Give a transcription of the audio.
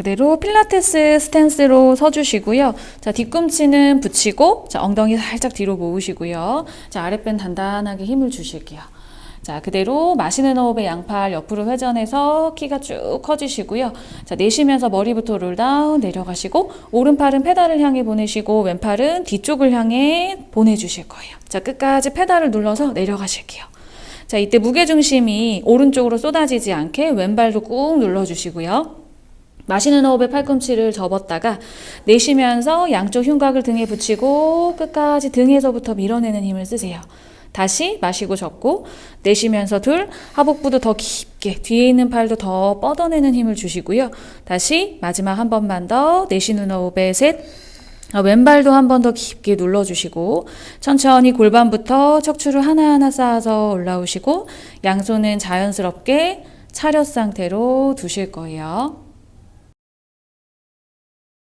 그대로 필라테스 스탠스로 서주시고요. 자, 뒤꿈치는 붙이고, 자, 엉덩이 살짝 뒤로 모으시고요. 자, 아랫배는 단단하게 힘을 주실게요. 자, 그대로 마시는 호흡에 양팔 옆으로 회전해서 키가 쭉 커지시고요. 자, 내쉬면서 머리부터 롤다운 내려가시고, 오른팔은 페달을 향해 보내시고, 왼팔은 뒤쪽을 향해 보내주실 거예요. 자, 끝까지 페달을 눌러서 내려가실게요. 자, 이때 무게중심이 오른쪽으로 쏟아지지 않게 왼발도 꾹 눌러주시고요. 마시는 호흡에 팔꿈치를 접었다가 내쉬면서 양쪽 흉곽을 등에 붙이고 끝까지 등에서부터 밀어내는 힘을 쓰세요. 다시 마시고 접고 내쉬면서 둘 하복부도 더 깊게 뒤에 있는 팔도 더 뻗어내는 힘을 주시고요. 다시 마지막 한 번만 더 내쉬는 호흡에 셋 아, 왼발도 한 번 더 깊게 눌러주시고 천천히 골반부터 척추를 하나하나 쌓아서 올라오시고 양손은 자연스럽게 차렷 상태로 두실 거예요.